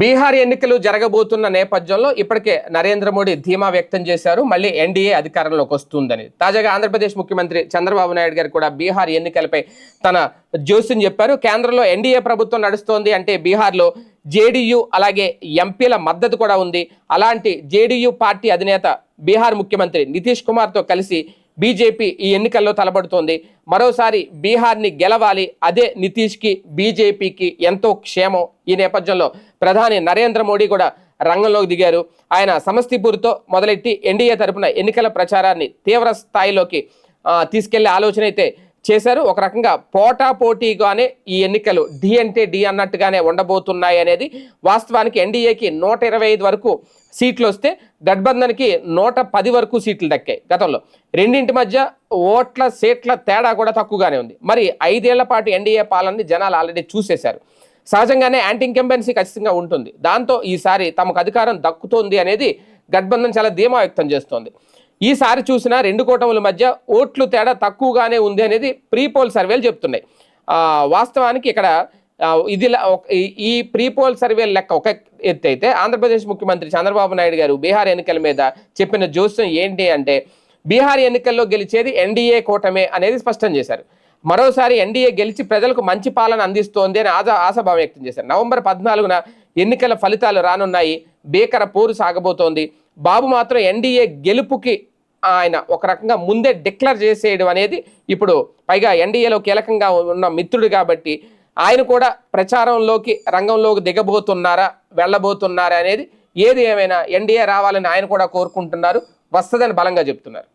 బీహార్ ఎన్నికలు జరగబోతున్న నేపథ్యంలో ఇప్పటికే నరేంద్ర మోడీ ధీమా వ్యక్తం చేశారు. మళ్ళీ ఎన్డీఏ అధికారంలోకి వస్తుందని. తాజాగా ఆంధ్రప్రదేశ్ ముఖ్యమంత్రి చంద్రబాబు నాయుడు గారు కూడా బీహార్ ఎన్నికలపై తన జోస్యం చెప్పారు. కేంద్రంలో ఎన్డీఏ ప్రభుత్వం నడుస్తోంది అంటే బీహార్లో జేడీయూ అలాగే ఎంపీల మద్దతు కూడా ఉంది. అలాంటి జేడీయూ పార్టీ అధినేత బీహార్ ముఖ్యమంత్రి నితీష్ కుమార్తో కలిసి బీజేపీ ఈ ఎన్నికల్లో తలబడుతోంది మరోసారి బీహార్ని గెలవాలి. అదే నితీష్కి బీజేపీకి ఎంతో క్షేమం ఈ నేపథ్యంలో ప్రధాని నరేంద్ర మోడీ కూడా రంగంలోకి దిగారు. ఆయన సమస్తీపూర్తో మొదలెట్టి ఎన్డీఏ తరపున ఎన్నికల ప్రచారాన్ని తీవ్ర స్థాయిలోకి తీసుకెళ్ళే ఆలోచన అయితే చేశారు. ఒక రకంగా పోటా పోటీగానే ఈ ఎన్నికలు డి అంటే డి అన్నట్టుగానే ఉండబోతున్నాయి అనేది వాస్తవానికి ఎన్డీఏకి నూట ఇరవై ఐదు వరకు సీట్లు వస్తే గట్బంధన్కి నూట పది వరకు సీట్లు దక్కాయి గతంలో. రెండింటి మధ్య ఓట్ల సీట్ల తేడా కూడా తక్కువగానే ఉంది. మరి ఐదేళ్ళ పాటు ఎన్డీఏ పాలనని జనాలు ఆల్రెడీ చూసేశారు. సహజంగానే యాంటీ ఇంకంబెన్సీ ఖచ్చితంగా ఉంటుంది. దాంతో ఈసారి తమకు అధికారం దక్కుతోంది అనేది గట్బంధన్ చాలా ధీమా వ్యక్తం చేస్తోంది. ఈసారి చూసిన రెండు కూటముల మధ్య ఓట్లు తేడా తక్కువగానే ఉంది అనేది ప్రీపోల్ సర్వేలు చెప్తున్నాయి. వాస్తవానికి ఇక్కడ ఇది ఈ- ప్రీపోల్ ప్రీ సర్వేల లెక్క ఒక ఎత్తు అయితే ఆంధ్రప్రదేశ్ ముఖ్యమంత్రి చంద్రబాబు నాయుడు గారు బీహార్ ఎన్నికల మీద చెప్పిన జోస్యం ఏంటి అంటే బీహార్ ఎన్నికల్లో గెలిచేది ఎన్డీఏ కూటమే అనేది స్పష్టం చేశారు. మరోసారి ఎన్డీఏ గెలిచి ప్రజలకు మంచి పాలన అందిస్తోంది అని ఆశ ఆశాభావం వ్యక్తం చేశారు. నవంబర్ పద్నాలుగున ఎన్నికల ఫలితాలు రానున్నాయి. భీకర పోరు సాగబోతోంది. బాబు మాత్రం ఎన్డీఏ గెలుపుకి ఆయన ఒక రకంగా ముందే డిక్లేర్ చేసేయడం అనేది ఇప్పుడు పైగా ఎన్డీఏలో కీలకంగా ఉన్న మిత్రుడు కాబట్టి ఆయన కూడా ప్రచారంలోకి రంగంలోకి దిగబోతున్నారా వెళ్ళబోతున్నారా అనేది ఏది ఏమైనా ఎన్డీఏ రావాలని ఆయన కూడా కోరుకుంటున్నారు వస్తుందని బలంగా చెప్తున్నారు.